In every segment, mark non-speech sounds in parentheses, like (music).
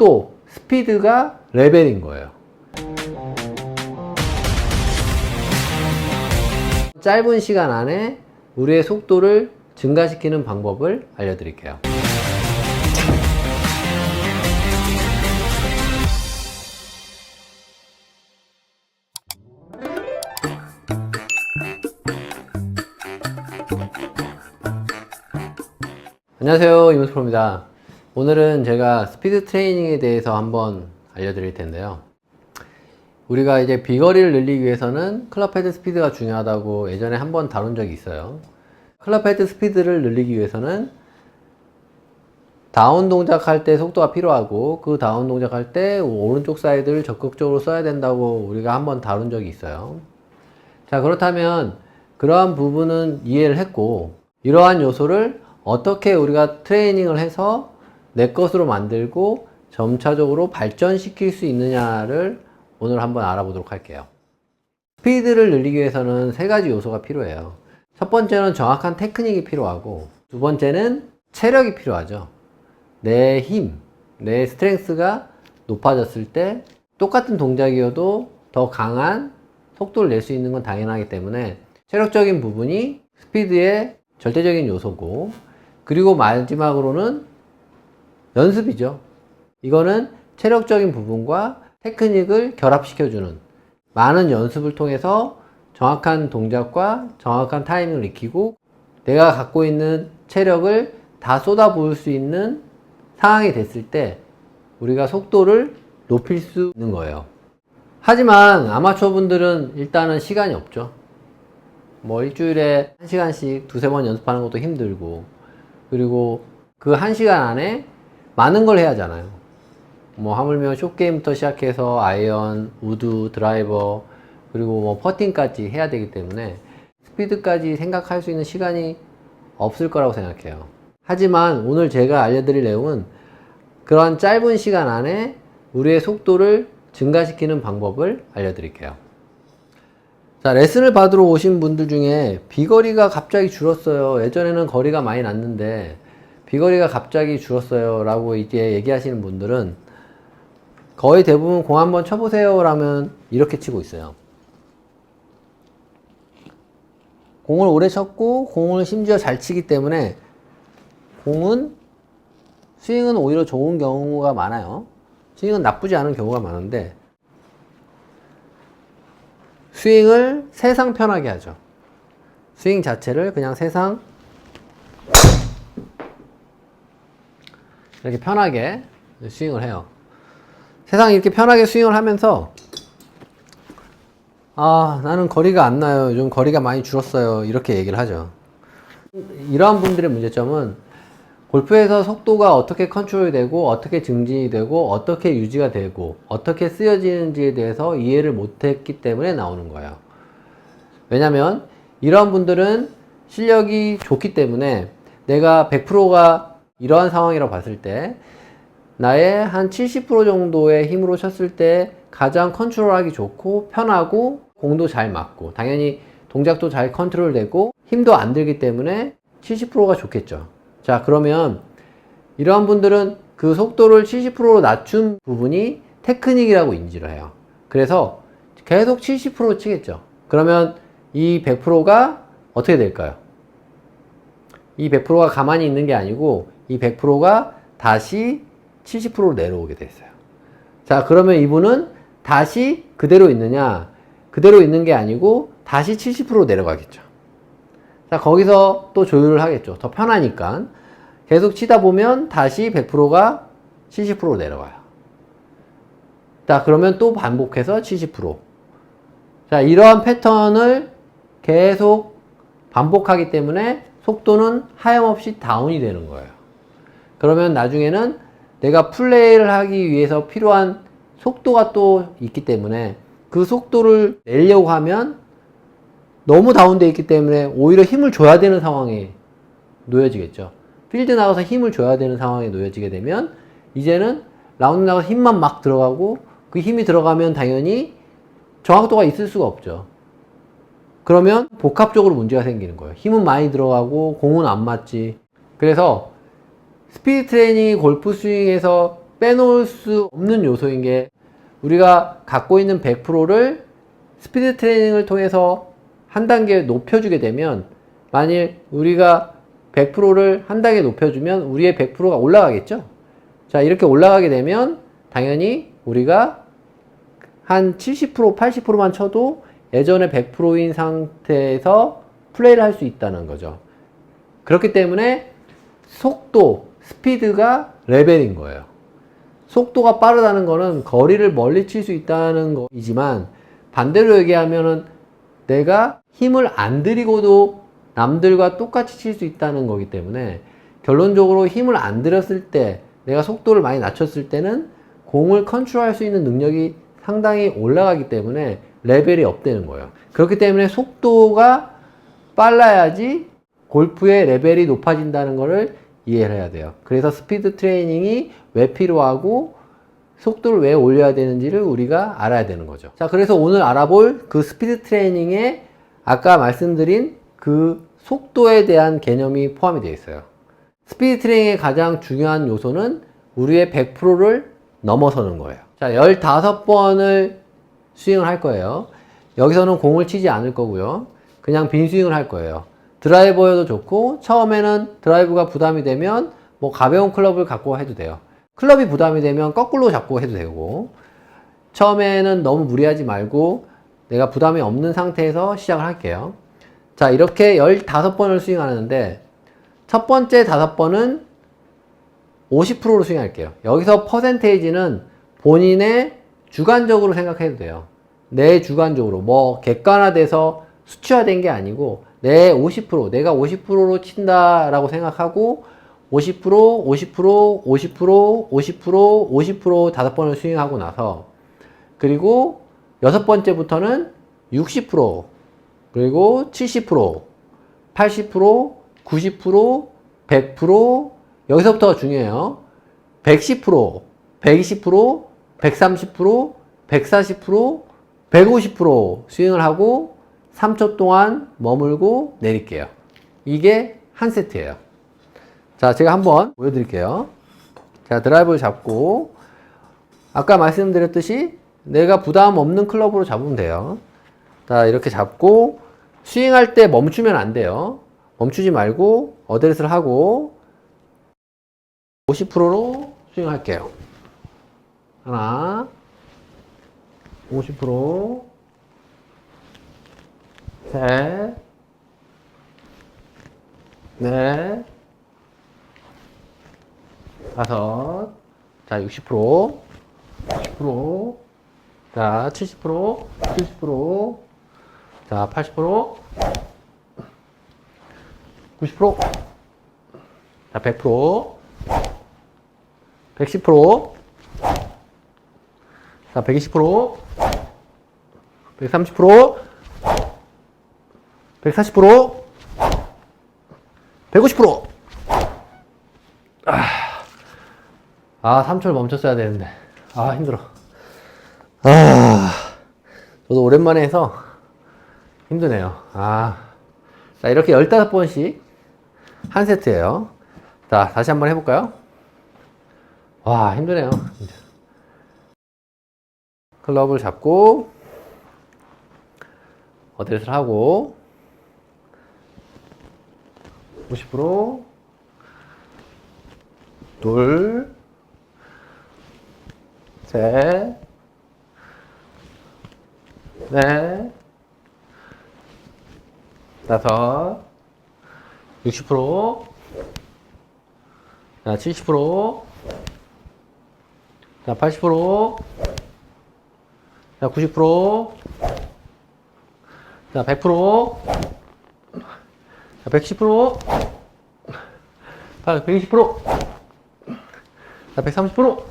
속도, 스피드가 레벨인 거예요. 짧은 시간 안에 우리의 속도를 증가시키는 방법을 알려드릴게요. 안녕하세요. 이문수 프로입니다. 오늘은 제가 스피드 트레이닝에 대해서 한번 알려드릴 텐데요. 우리가 이제 비거리를 늘리기 위해서는 클럽 헤드 스피드가 중요하다고 예전에 한번 다룬 적이 있어요. 클럽 헤드 스피드를 늘리기 위해서는 다운 동작할 때 속도가 필요하고 그 다운 동작할 때 오른쪽 사이드를 적극적으로 써야 된다고 우리가 한번 다룬 적이 있어요. 자, 그렇다면 그러한 부분은 이해를 했고 이러한 요소를 어떻게 우리가 트레이닝을 해서 내 것으로 만들고 점차적으로 발전시킬 수 있느냐를 오늘 한번 알아보도록 할게요. 스피드를 늘리기 위해서는 세 가지 요소가 필요해요. 첫 번째는 정확한 테크닉이 필요하고, 두 번째는 체력이 필요하죠. 내 힘, 내 스트렝스가 높아졌을 때 똑같은 동작이어도 더 강한 속도를 낼 수 있는 건 당연하기 때문에 체력적인 부분이 스피드의 절대적인 요소고, 그리고 마지막으로는 연습이죠. 이거는 체력적인 부분과 테크닉을 결합시켜주는 많은 연습을 통해서 정확한 동작과 정확한 타이밍을 익히고 내가 갖고 있는 체력을 다 쏟아 부을 수 있는 상황이 됐을 때 우리가 속도를 높일 수 있는 거예요. 하지만 아마추어 분들은 일단은 시간이 없죠. 뭐 일주일에 한 시간씩 두세 번 연습하는 것도 힘들고 그리고 그 한 시간 안에 많은 걸 해야 하잖아요. 뭐 하물며 숏게임부터 시작해서 아이언, 우드, 드라이버 그리고 뭐 퍼팅까지 해야 되기 때문에 스피드까지 생각할 수 있는 시간이 없을 거라고 생각해요. 하지만 오늘 제가 알려드릴 내용은 그러한 짧은 시간 안에 우리의 속도를 증가시키는 방법을 알려드릴게요. 자, 레슨을 받으러 오신 분들 중에 비거리가 갑자기 줄었어요. 예전에는 거리가 많이 났는데 비거리가 갑자기 줄었어요. 라고 이제 얘기하시는 분들은 거의 대부분 공 한번 쳐보세요. 라면 이렇게 치고 있어요. 공을 오래 쳤고 공을 심지어 잘 치기 때문에 공은 스윙은 오히려 좋은 경우가 많아요. 스윙은 나쁘지 않은 경우가 많은데 스윙을 세상 편하게 하죠. 스윙 자체를 그냥 세상 이렇게 편하게 스윙을 해요. 세상 이렇게 편하게 스윙을 하면서 아 나는 거리가 안 나요. 요즘 거리가 많이 줄었어요. 이렇게 얘기를 하죠. 이러한 분들의 문제점은 골프에서 속도가 어떻게 컨트롤이 되고 어떻게 증진이 되고 어떻게 유지가 되고 어떻게 쓰여지는지에 대해서 이해를 못했기 때문에 나오는 거예요. 왜냐면 이러한 분들은 실력이 좋기 때문에 내가 100%가 이러한 상황이라고 봤을 때 나의 한 70% 정도의 힘으로 쳤을 때 가장 컨트롤하기 좋고 편하고 공도 잘 맞고 당연히 동작도 잘 컨트롤 되고 힘도 안 들기 때문에 70%가 좋겠죠. 자, 그러면 이러한 분들은 그 속도를 70%로 낮춘 부분이 테크닉이라고 인지를 해요. 그래서 계속 70% 치겠죠. 그러면 이 100%가 어떻게 될까요? 이 100%가 가만히 있는 게 아니고 이 100%가 다시 70%로 내려오게 됐어요. 자, 그러면 이분은 다시 그대로 있느냐? 그대로 있는 게 아니고 다시 70%로 내려가겠죠. 자, 거기서 또 조율을 하겠죠. 더 편하니까. 계속 치다 보면 다시 100%가 70%로 내려가요. 자, 그러면 또 반복해서 70%. 자, 이러한 패턴을 계속 반복하기 때문에 속도는 하염없이 다운이 되는 거예요. 그러면 나중에는 내가 플레이를 하기 위해서 필요한 속도가 또 있기 때문에 그 속도를 내려고 하면 너무 다운되어 있기 때문에 오히려 힘을 줘야 되는 상황에 놓여지겠죠. 필드 나가서 힘을 줘야 되는 상황에 놓여지게 되면 이제는 라운드 나가서 힘만 막 들어가고 그 힘이 들어가면 당연히 정확도가 있을 수가 없죠. 그러면 복합적으로 문제가 생기는 거예요. 힘은 많이 들어가고 공은 안 맞지. 그래서 스피드 트레이닝이 골프 스윙에서 빼놓을 수 없는 요소인 게 우리가 갖고 있는 100%를 스피드 트레이닝을 통해서 한 단계 높여주게 되면 만일 우리가 100%를 한 단계 높여주면 우리의 100%가 올라가겠죠? 자, 이렇게 올라가게 되면 당연히 우리가 한 70%, 80%만 쳐도 예전에 100%인 상태에서 플레이를 할 수 있다는 거죠. 그렇기 때문에 속도, 스피드가 레벨인 거예요. 속도가 빠르다는 거는 거리를 멀리 칠 수 있다는 거이지만 반대로 얘기하면은 내가 힘을 안 들이고도 남들과 똑같이 칠 수 있다는 거기 때문에 결론적으로 힘을 안 들였을 때 내가 속도를 많이 낮췄을 때는 공을 컨트롤할 수 있는 능력이 상당히 올라가기 때문에 레벨이 업되는 거예요. 그렇기 때문에 속도가 빨라야지 골프의 레벨이 높아진다는 것을 이해를 해야 돼요. 그래서 스피드 트레이닝이 왜 필요하고 속도를 왜 올려야 되는지를 우리가 알아야 되는 거죠. 자, 그래서 오늘 알아볼 그 스피드 트레이닝에 아까 말씀드린 그 속도에 대한 개념이 포함이 되어 있어요. 스피드 트레이닝의 가장 중요한 요소는 우리의 100%를 넘어서는 거예요. 자, 15번을 스윙을 할 거예요. 여기서는 공을 치지 않을 거고요. 그냥 빈 스윙을 할 거예요. 드라이버여도 좋고, 처음에는 드라이브가 부담이 되면 뭐 가벼운 클럽을 갖고 해도 돼요. 클럽이 부담이 되면 거꾸로 잡고 해도 되고, 처음에는 너무 무리하지 말고 내가 부담이 없는 상태에서 시작을 할게요. 자, 이렇게 15번을 스윙하는데, 첫 번째 5번은 50%로 스윙할게요. 여기서 퍼센테이지는 본인의 주관적으로 생각해도 돼요. 내 주관적으로. 뭐, 객관화돼서 수치화된 게 아니고, 내 50%, 내가 50%로 친다라고 생각하고, 50%, 50%, 50%, 50%, 50% 다섯 번을 스윙하고 나서, 그리고 여섯 번째부터는 60%, 그리고 70%, 80%, 90%, 100%, 여기서부터가 중요해요. 110%, 120%, 130%, 140%, 150% 스윙을 하고 3초 동안 머물고 내릴게요. 이게 한 세트예요. 자, 제가 한번 보여드릴게요. 자, 드라이브를 잡고 아까 말씀드렸듯이 내가 부담 없는 클럽으로 잡으면 돼요. 자, 이렇게 잡고 스윙할 때 멈추면 안 돼요. 멈추지 말고 어드레스를 하고 50%로 스윙할게요. 하나, 50%, 셋, 넷, 다섯, 자, 60%, 60%, 자, 70%, 70%, 자, 80%, 90%, 자, 100%, 110%, 자, 120%, 130%, 140%, 150%. 아, 아 3초를 멈췄어야 되는데. 아, 힘들어. 아, 저도 오랜만에 해서 힘드네요. 아, 자, 이렇게 15번씩 한 세트예요. 자, 다시 한번 해볼까요? 와, 힘드네요. 클럽을 잡고, 어드레스를 하고, 50%, 둘, 셋, 넷, 다섯, 60%, 자, 70%, 자, 80%, 자, 90%, 자, 100%, 자, 110%, 자, 120%, 자, 130%,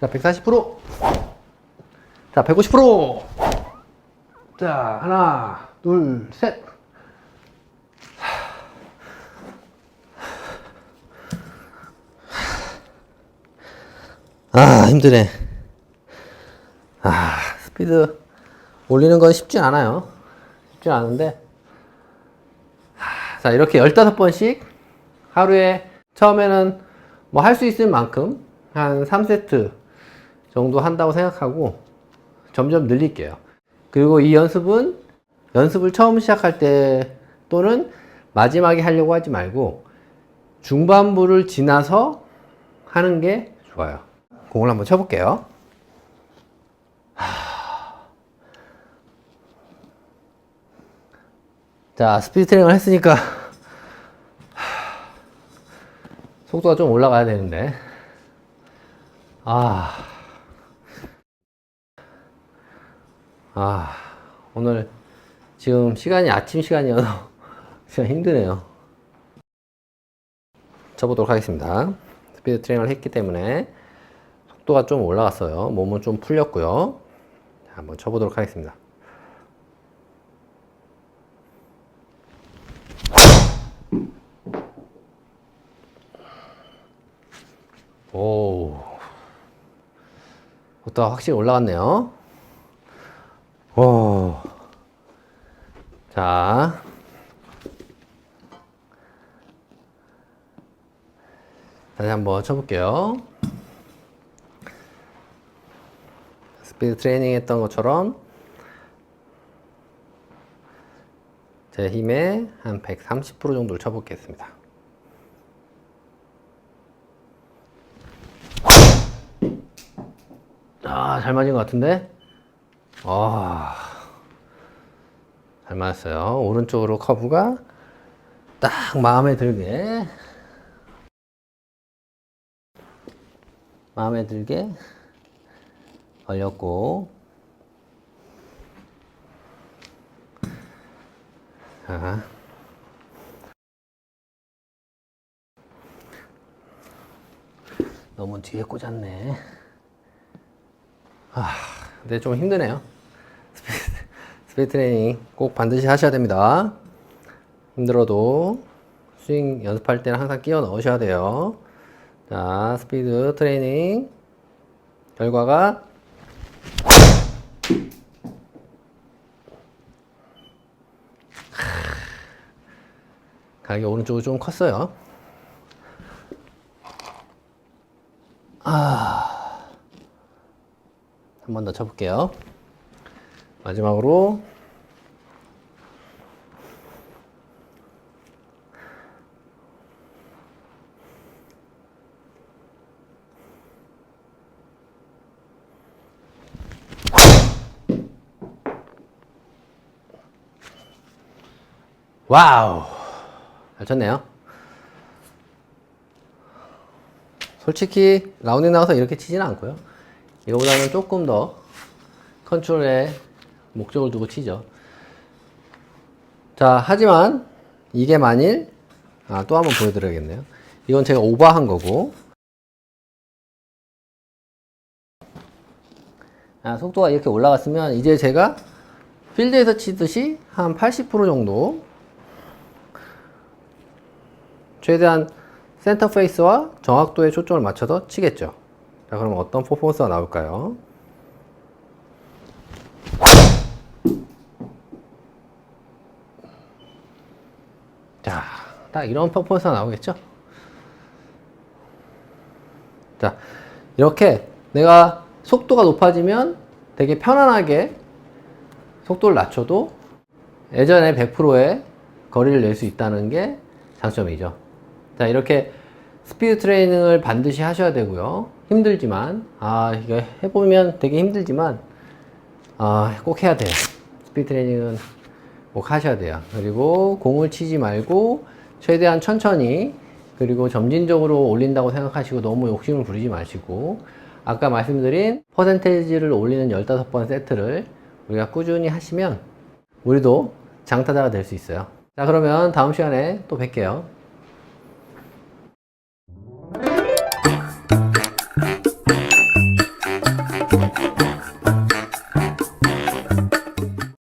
자, 140%, 자, 150%, 자, 하나, 둘, 셋. 아, 힘드네. 아, 스피드 올리는 건 쉽지 않아요. 쉽지 않은데. 하, 자, 이렇게 15번씩 하루에 처음에는 뭐 할 수 있을 만큼 한 3세트 정도 한다고 생각하고 점점 늘릴게요. 그리고 이 연습은 연습을 처음 시작할 때 또는 마지막에 하려고 하지 말고 중반부를 지나서 하는 게 좋아요. 공을 한번 쳐볼게요. 자, 스피드 트레이닝을 했으니까 속도가 좀 올라가야 되는데. 아. 아, 오늘 지금 시간이 아침 시간이어서 (laughs) 진짜 힘드네요. 쳐보도록 하겠습니다. 스피드 트레이닝을 했기 때문에 속도가 좀 올라갔어요. 몸은 좀 풀렸고요. 자, 한번 쳐보도록 하겠습니다. 오. 속도가 확실히 올라갔네요. 오. 자. 다시 한번 쳐볼게요. 스피드 트레이닝 했던 것처럼 제 힘의 한 130% 정도를 쳐보겠습니다. 아, 잘 맞은 것 같은데? 아, 잘 맞았어요. 오른쪽으로 커브가 딱 마음에 들게. 마음에 들게 걸렸고. 자. 너무 뒤에 꽂았네. 아, 근데 좀 힘드네요. 스피드, 트레이닝 꼭 반드시 하셔야 됩니다. 힘들어도 스윙 연습할 때는 항상 끼워 넣으셔야 돼요. 자, 스피드 트레이닝 결과가 가격이 오른쪽으로 좀 컸어요. 한 번 더 쳐볼게요. 마지막으로 와우 잘 쳤네요. 솔직히 라운딩 나와서 이렇게 치지는 않고요. 이거보다는 조금 더 컨트롤에 목적을 두고 치죠. 자, 하지만 이게 만일 아, 또 한번 보여드려야겠네요. 이건 제가 오버한 거고 아, 속도가 이렇게 올라갔으면 이제 제가 필드에서 치듯이 한 80% 정도 최대한 센터 페이스와 정확도에 초점을 맞춰서 치겠죠. 자, 그럼 어떤 퍼포먼스가 나올까요? 자, 딱 이런 퍼포먼스가 나오겠죠? 자, 이렇게 내가 속도가 높아지면 되게 편안하게 속도를 낮춰도 예전에 100%의 거리를 낼 수 있다는 게 장점이죠. 자, 이렇게 스피드 트레이닝을 반드시 하셔야 되고요. 힘들지만, 아, 이거 해보면 되게 힘들지만, 아, 꼭 해야 돼요. 스피드 트레이닝은 꼭 하셔야 돼요. 그리고 공을 치지 말고, 최대한 천천히, 그리고 점진적으로 올린다고 생각하시고 너무 욕심을 부리지 마시고, 아까 말씀드린 퍼센테이지를 올리는 15번 세트를 우리가 꾸준히 하시면, 우리도 장타자가 될 수 있어요. 자, 그러면 다음 시간에 또 뵐게요.